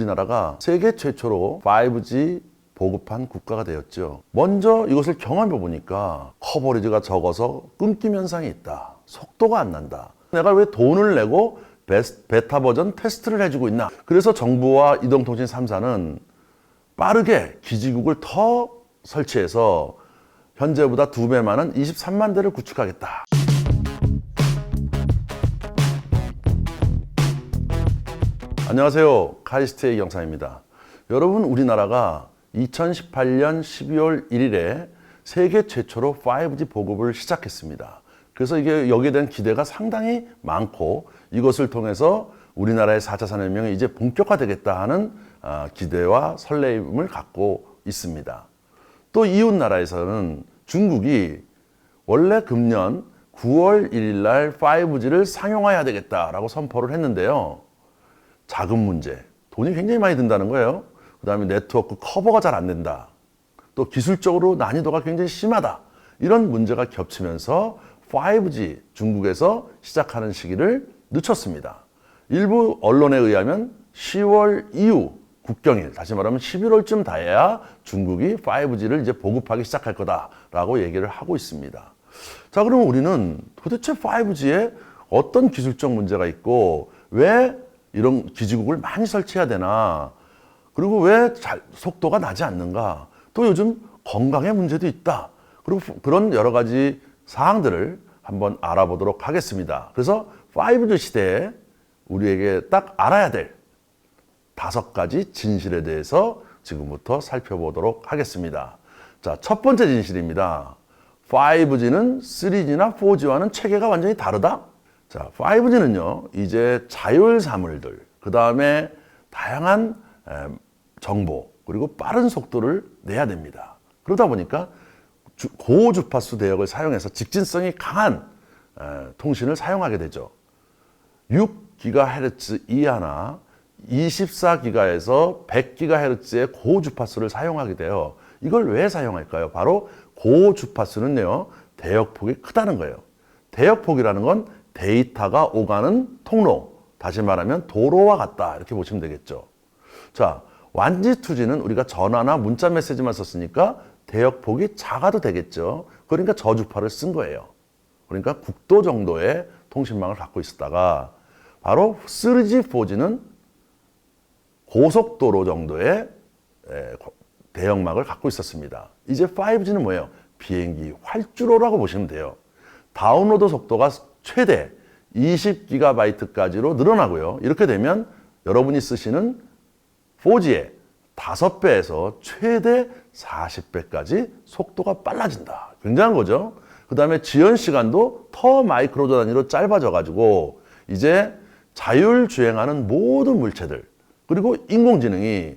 우리나라가 세계 최초로 5G 보급한 국가가 되었죠. 먼저 이것을 경험해 보니까 커버리지가 적어서 끊김 현상이 있다. 속도가 안 난다. 내가 왜 돈을 내고 베타 버전 테스트를 해주고 있나? 그래서 정부와 이동통신 3사는 빠르게 기지국을 더 설치해서 현재보다 두 배 많은 23만 대를 구축하겠다. 안녕하세요. 카이스트의 경사입니다. 여러분, 우리나라가 2018년 12월 1일에 세계 최초로 5G 보급을 시작했습니다. 그래서 이게 여기에 대한 기대가 상당히 많고 이것을 통해서 우리나라의 4차 산업혁명이 이제 본격화되겠다 하는 아, 기대와 설레임을 갖고 있습니다. 또 이웃 나라에서는 중국이 원래 금년 9월 1일 날 5G를 상용화해야 되겠다라고 선포를 했는데요. 자금 문제, 돈이 굉장히 많이 든다는 거예요. 그 다음에 네트워크 커버가 잘 안 된다. 또 기술적으로 난이도가 굉장히 심하다. 이런 문제가 겹치면서 5G 중국에서 시작하는 시기를 늦췄습니다. 일부 언론에 의하면 10월 이후 국경일, 다시 말하면 11월쯤 돼야 중국이 5G를 이제 보급하기 시작할 거다라고 얘기를 하고 있습니다. 자, 그러면 우리는 도대체 5G에 어떤 기술적 문제가 있고 왜 이런 기지국을 많이 설치해야 되나? 그리고 왜 잘, 속도가 나지 않는가? 또 요즘 건강의 문제도 있다. 그리고 그런 여러 가지 사항들을 한번 알아보도록 하겠습니다. 그래서 5G 시대에 우리에게 딱 알아야 될 다섯 가지 진실에 대해서 지금부터 살펴보도록 하겠습니다. 자, 첫 번째 진실입니다. 5G는 3G나 4G와는 체계가 완전히 다르다? 자, 5G는요, 이제 자율 사물들, 그 다음에 다양한 에, 정보, 그리고 빠른 속도를 내야 됩니다. 그러다 보니까 주- 고주파수 대역을 사용해서 직진성이 강한 에, 통신을 사용하게 되죠. 6GHz 이하나 24기가에서 100GHz의 고주파수를 사용하게 돼요. 이걸 왜 사용할까요? 바로 고주파수는요, 대역폭이 크다는 거예요. 대역폭이라는 건 데이터가 오가는 통로, 다시 말하면 도로와 같다. 이렇게 보시면 되겠죠. 자, 완지 2G는 우리가 전화나 문자 메시지만 썼으니까 대역폭이 작아도 되겠죠. 그러니까 저주파를 쓴 거예요. 그러니까 국도 정도의 통신망을 갖고 있었다가 바로 3G, 4G는 고속도로 정도의 대역막을 갖고 있었습니다. 이제 5G는 뭐예요? 비행기 활주로라고 보시면 돼요. 다운로드 속도가 최대 20GB까지로 늘어나고요. 이렇게 되면 여러분이 쓰시는 4G의 5배에서 최대 40배까지 속도가 빨라진다. 굉장한 거죠. 그 다음에 지연 시간도 더 마이크로 단위로 짧아져 가지고 이제 자율 주행하는 모든 물체들 그리고 인공지능이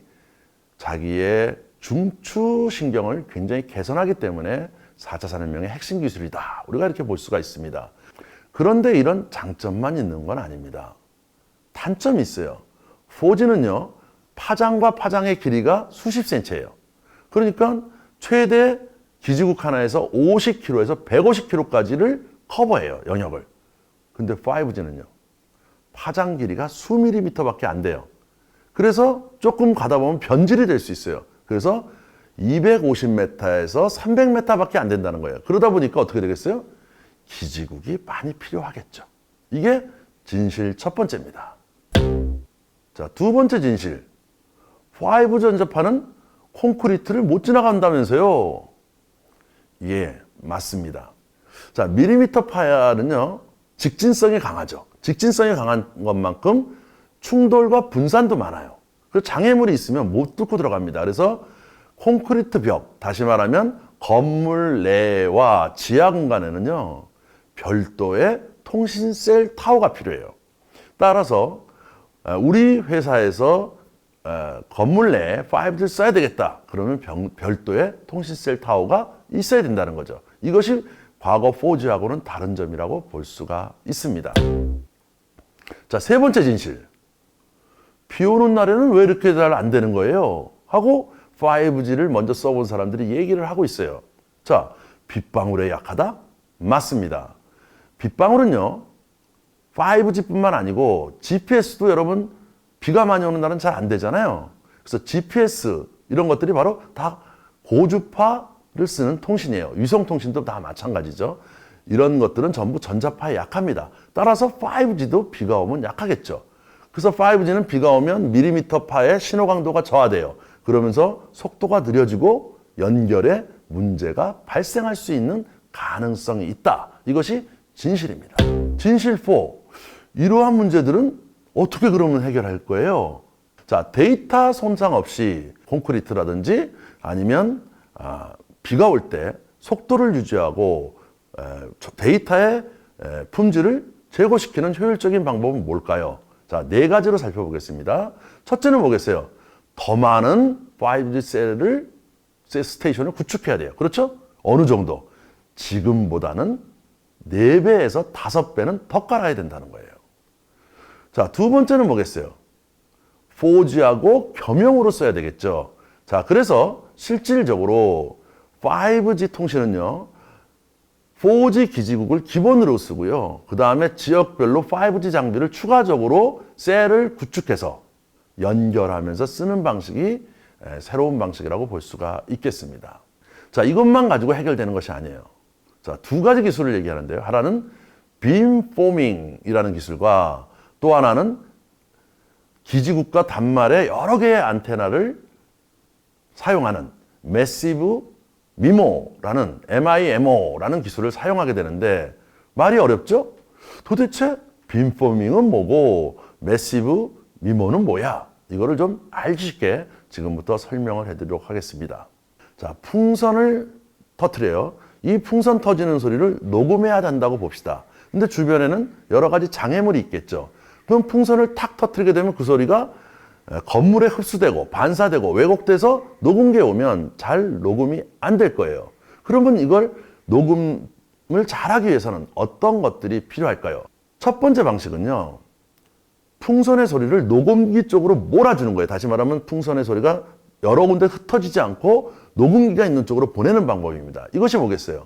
자기의 중추 신경을 굉장히 개선하기 때문에 4차 산업혁명의 핵심 기술이다. 우리가 이렇게 볼 수가 있습니다. 그런데 이런 장점만 있는 건 아닙니다. 단점이 있어요. 4G는요, 파장과 파장의 길이가 수십 센치예요. 그러니까 최대 기지국 하나에서 50km에서 150km까지를 커버해요, 영역을. 근데 5G는요, 파장 길이가 수 밀리미터밖에 안 돼요. 그래서 조금 가다 보면 변질이 될 수 있어요. 그래서 250m에서 300m밖에 안 된다는 거예요. 그러다 보니까 어떻게 되겠어요? 기지국이 많이 필요하겠죠. 이게 진실 첫 번째입니다. 자, 두 번째 진실. 5 전자파는 콘크리트를 못 지나간다면서요? 예, 맞습니다. 자, 밀리미터 파야는요, 직진성이 강하죠. 직진성이 강한 것만큼 충돌과 분산도 많아요. 그 장애물이 있으면 못 뚫고 들어갑니다. 그래서 콘크리트 벽, 다시 말하면 건물 내와 지하 공간에는요, 별도의 통신셀 타워가 필요해요. 따라서 어, 우리 회사에서 어, 건물 내에 5G를 써야 되겠다. 그러면 병- 별도의 통신셀 타워가 있어야 된다는 거죠. 이것이 과거 4G하고는 다른 점이라고 볼 수가 있습니다. 자, 세 번째 진실. 비 오는 날에는 왜 이렇게 잘 안 되는 거예요? 하고 5G를 먼저 써본 사람들이 얘기를 하고 있어요. 자, 빗방울에 약하다? 맞습니다. 빗방울은요, 5G뿐만 아니고 GPS도 여러분 비가 많이 오는 날은 잘 안 되잖아요. 그래서 GPS 이런 것들이 바로 다 고주파를 쓰는 통신이에요. 위성통신도 다 마찬가지죠. 이런 것들은 전부 전자파에 약합니다. 따라서 5G도 비가 오면 약하겠죠. 그래서 5G는 비가 오면 밀리미터 파의 신호 강도가 저하돼요. 그러면서 속도가 느려지고 연결에 문제가 발생할 수 있는 가능성이 있다. 이것이 진실입니다. 진실 4. 이러한 문제들은 어떻게 그러면 해결할 거예요? 자, 데이터 손상 없이 콘크리트라든지 아니면 아, 비가 올 때 속도를 유지하고 에, 저- 데이터의 에, 품질을 제고시키는 효율적인 방법은 뭘까요? 자, 네 가지로 살펴보겠습니다. 첫째는 뭐겠어요? 더 많은 5G 셀을 셀 스테이션을 구축해야 돼요. 그렇죠? 어느 정도? 지금보다는 4배에서 5배는 더 깔아야 된다는 거예요. 자, 두 번째는 뭐겠어요? 4G하고 겸용으로 써야 되겠죠. 자, 그래서 실질적으로 5G 통신은요, 4G 기지국을 기본으로 쓰고요. 그 다음에 지역별로 5G 장비를 추가적으로 셀을 구축해서 연결하면서 쓰는 방식이 에, 새로운 방식이라고 볼 수가 있겠습니다. 자, 이것만 가지고 해결되는 것이 아니에요. 자, 두 가지 기술을 얘기하는데요. 하나는 빔포밍이라는 기술과 또 하나는 기지국과 단말의 여러 개의 안테나를 사용하는 매시브 미모라는 MIMO라는 기술을 사용하게 되는데 말이 어렵죠? 도대체 빔포밍은 뭐고 매시브 미모는 뭐야? 이거를 좀 알기 쉽게 지금부터 설명을 해드리도록 하겠습니다. 자, 풍선을 터트려요. 이 풍선 터지는 소리를 녹음해야 한다고 봅시다. 근데 주변에는 여러 가지 장애물이 있겠죠. 그럼 풍선을 탁 터트리게 되면 그 소리가 에, 건물에 흡수되고 반사되고 왜곡돼서 녹음기에 오면 잘 녹음이 안 될 거예요. 그러면 이걸 녹음을 잘하기 위해서는 어떤 것들이 필요할까요? 첫 번째 방식은요. 풍선의 소리를 녹음기 쪽으로 몰아주는 거예요. 다시 말하면 풍선의 소리가 여러 군데 흩어지지 않고 녹음기가 있는 쪽으로 보내는 방법입니다. 이것이 뭐겠어요?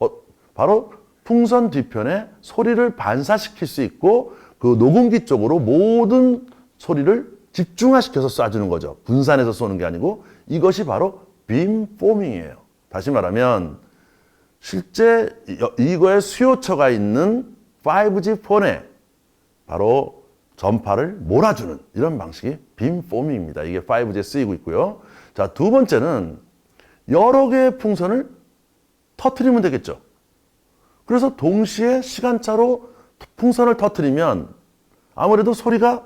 어, 바로 풍선 뒤편에 소리를 반사시킬 수 있고 그 녹음기 쪽으로 모든 소리를 집중화시켜서 쏴주는 거죠. 분산해서 쏘는 게 아니고 이것이 바로 빔 포밍이에요. 다시 말하면 실제 이- 이거의 수요처가 있는 5G 폰에 바로 전파를 몰아주는 이런 방식이 빔포밍입니다. 이게 5G에 쓰이고 있고요. 자, 두 번째는 여러 개의 풍선을 터트리면 되겠죠. 그래서 동시에 시간차로 풍선을 터트리면 아무래도 소리가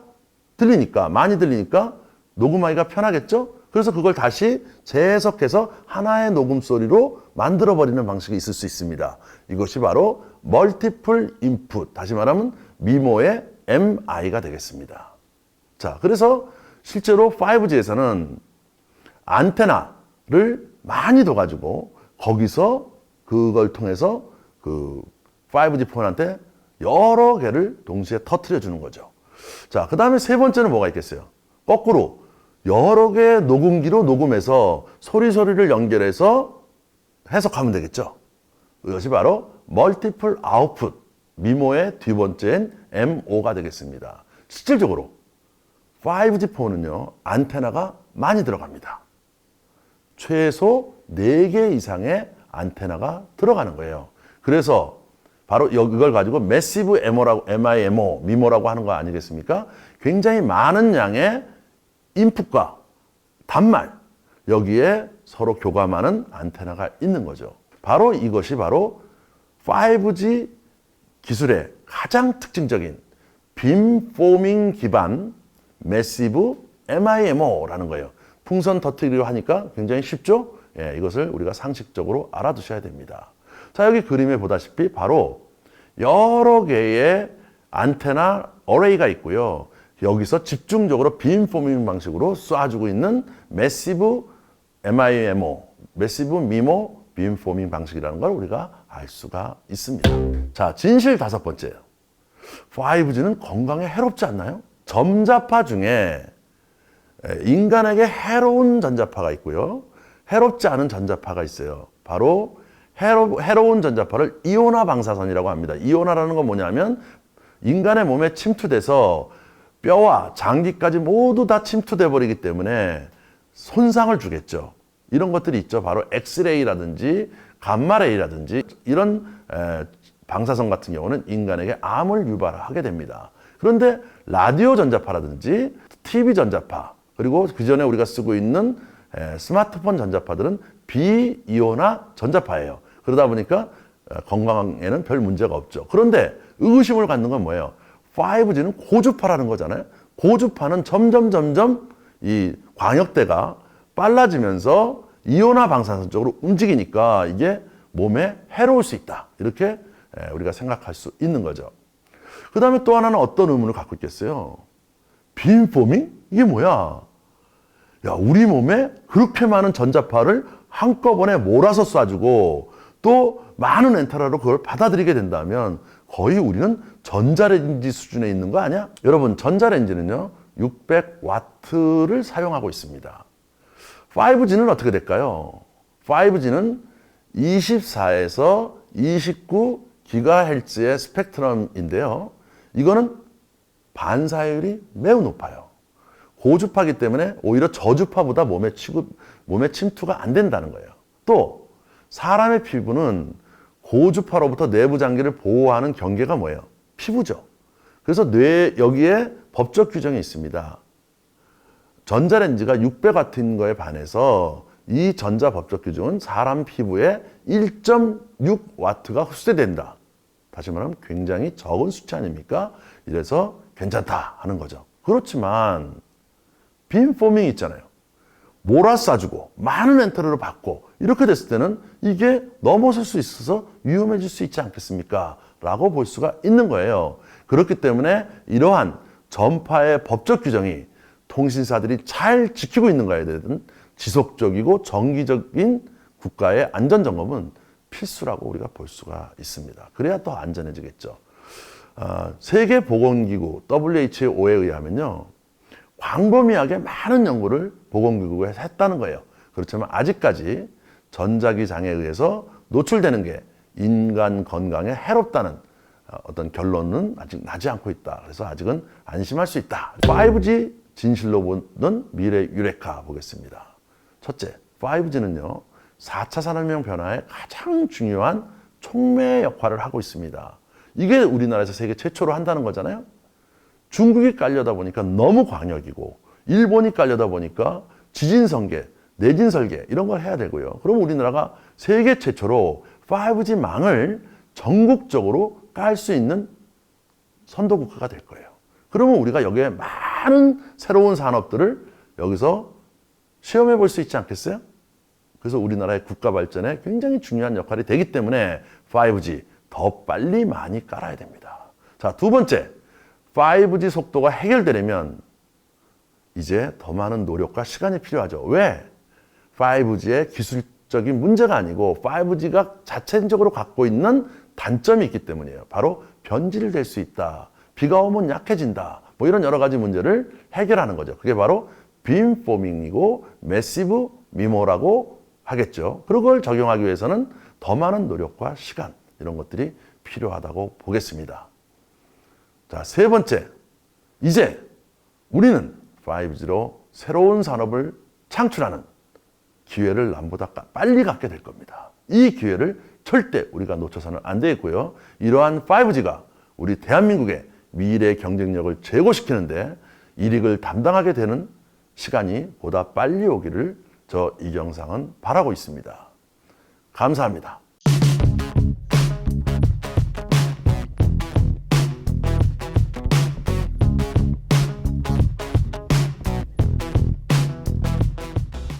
들리니까 많이 들리니까 녹음하기가 편하겠죠. 그래서 그걸 다시 재해석해서 하나의 녹음 소리로 만들어 버리는 방식이 있을 수 있습니다. 이것이 바로 멀티플 인풋, 다시 말하면 미모의 MI가 되겠습니다. 자, 그래서 실제로 5G에서는 안테나를 많이 둬가지고 거기서 그걸 통해서 그 5G 폰한테 여러 개를 동시에 터트려 주는 거죠. 자, 그 다음에 세 번째는 뭐가 있겠어요? 거꾸로 여러 개의 녹음기로 녹음해서 소리 소리를 연결해서 해석하면 되겠죠. 이것이 바로 멀티플 아웃풋 미모의 뒤 번째인 MO가 되겠습니다. 실질적으로 5G 폰은요 안테나가 많이 들어갑니다. 최소 4개 이상의 안테나가 들어가는 거예요. 그래서 바로 이걸 가지고 매시브 MO라고, MIMO, 미모라고 하는 거 아니겠습니까? 굉장히 많은 양의 인풋과 단말, 여기에 서로 교감하는 안테나가 있는 거죠. 바로 이것이 바로 5G 기술의 가장 특징적인 빔 포밍 기반 매시브 MIMO라는 거예요. 풍선 터트리려 하니까 굉장히 쉽죠? 예, 이것을 우리가 상식적으로 알아두셔야 됩니다. 자, 여기 그림에 보다시피 바로 여러 개의 안테나 어레이가 있고요. 여기서 집중적으로 빔 포밍 방식으로 쏴주고 있는 매시브 MIMO, 매시브 미모 빔 포밍 방식이라는 걸 우리가 알 수가 있습니다. 자, 진실 다섯 번째예요. 5G는 건강에 해롭지 않나요? 전자파 중에 인간에게 해로운 전자파가 있고요. 해롭지 않은 전자파가 있어요. 바로 해로, 해로운 전자파를 이온화 방사선이라고 합니다. 이온화라는 건 뭐냐면 인간의 몸에 침투돼서 뼈와 장기까지 모두 다 침투돼 버리기 때문에 손상을 주겠죠. 이런 것들이 있죠. 바로 엑스레이라든지 감마레이라든지 이런 에, 방사선 같은 경우는 인간에게 암을 유발하게 됩니다. 그런데 라디오 전자파라든지 TV 전자파 그리고 그 전에 우리가 쓰고 있는 에, 스마트폰 전자파들은 비이온화 전자파예요. 그러다 보니까 어, 건강에는 별 문제가 없죠. 그런데 의구심을 갖는 건 뭐예요? 5G는 고주파라는 거잖아요. 고주파는 점점 점점 이 광역대가 빨라지면서 이온화 방사선 쪽으로 움직이니까 이게 몸에 해로울 수 있다. 이렇게 에, 우리가 생각할 수 있는 거죠. 그 다음에 또 하나는 어떤 의문을 갖고 있겠어요? 빔포밍? 이게 뭐야? 야, 우리 몸에 그렇게 많은 전자파를 한꺼번에 몰아서 쏴주고 또 많은 엔터라로 그걸 받아들이게 된다면 거의 우리는 전자레인지 수준에 있는 거 아니야? 여러분, 전자레인지는요, 600와트를 사용하고 있습니다. 5G는 어떻게 될까요? 5G는 24에서 29 기가헬츠의 스펙트럼인데요. 이거는 반사율이 매우 높아요. 고주파기 때문에 오히려 저주파보다 몸에 취급, 몸에 침투가 안 된다는 거예요. 또 사람의 피부는 고주파로부터 내부 장기를 보호하는 경계가 뭐예요? 피부죠. 그래서 뇌 여기에 법적 규정이 있습니다. 전자레인지가 600와트인 거에 반해서 이 전자 법적 규정은 사람 피부에 1.6와트가 흡수된다. 다시 말하면 굉장히 적은 수치 아닙니까? 이래서 괜찮다 하는 거죠. 그렇지만 빔포밍 있잖아요. 몰아싸주고 많은 엔터를 받고 이렇게 됐을 때는 이게 넘어설 수 있어서 위험해질 수 있지 않겠습니까? 라고 볼 수가 있는 거예요. 그렇기 때문에 이러한 전파의 법적 규정이 통신사들이 잘 지키고 있는 거에 대한 지속적이고 정기적인 국가의 안전 점검은 필수라고 우리가 볼 수가 있습니다. 그래야 더 안전해지겠죠. 어, 세계보건기구 WHO에 의하면요. 광범위하게 많은 연구를 보건기구에서 했다는 거예요. 그렇지만 아직까지 전자기 장애에 의해서 노출되는 게 인간 건강에 해롭다는 어, 어떤 결론은 아직 나지 않고 있다. 그래서 아직은 안심할 수 있다. 5G 진실로 보는 미래 유레카 보겠습니다. 첫째, 5G는요, 4차 산업혁명 변화에 가장 중요한 촉매 역할을 하고 있습니다. 이게 우리나라에서 세계 최초로 한다는 거잖아요. 중국이 깔려다 보니까 너무 광역이고, 일본이 깔려다 보니까 지진 설계, 내진 설계 이런 걸 해야 되고요. 그럼 우리나라가 세계 최초로 5G 망을 전국적으로 깔 수 있는 선도 국가가 될 거예요. 그러면 우리가 여기에 많은 새로운 산업들을 여기서 시험해 볼 수 있지 않겠어요? 그래서 우리나라의 국가 발전에 굉장히 중요한 역할이 되기 때문에 5G 더 빨리 많이 깔아야 됩니다. 자, 두 번째. 5G 속도가 해결되려면 이제 더 많은 노력과 시간이 필요하죠. 왜? 5G의 기술적인 문제가 아니고 5G가 자체적으로 갖고 있는 단점이 있기 때문이에요. 바로 변질될 수 있다. 비가 오면 약해진다. 뭐 이런 여러 가지 문제를 해결하는 거죠. 그게 바로 빔 포밍이고 매시브 미모라고 하겠죠. 그걸 적용하기 위해서는 더 많은 노력과 시간 이런 것들이 필요하다고 보겠습니다. 자, 세 번째. 이제 우리는 5G로 새로운 산업을 창출하는 기회를 남보다 빨리 갖게 될 겁니다. 이 기회를 절대 우리가 놓쳐서는 안 되겠고요. 이러한 5G가 우리 대한민국의 미래 경쟁력을 제고시키는데 이익을 담당하게 되는 시간이 보다 빨리 오기를 저 이경상은 바라고 있습니다. 감사합니다.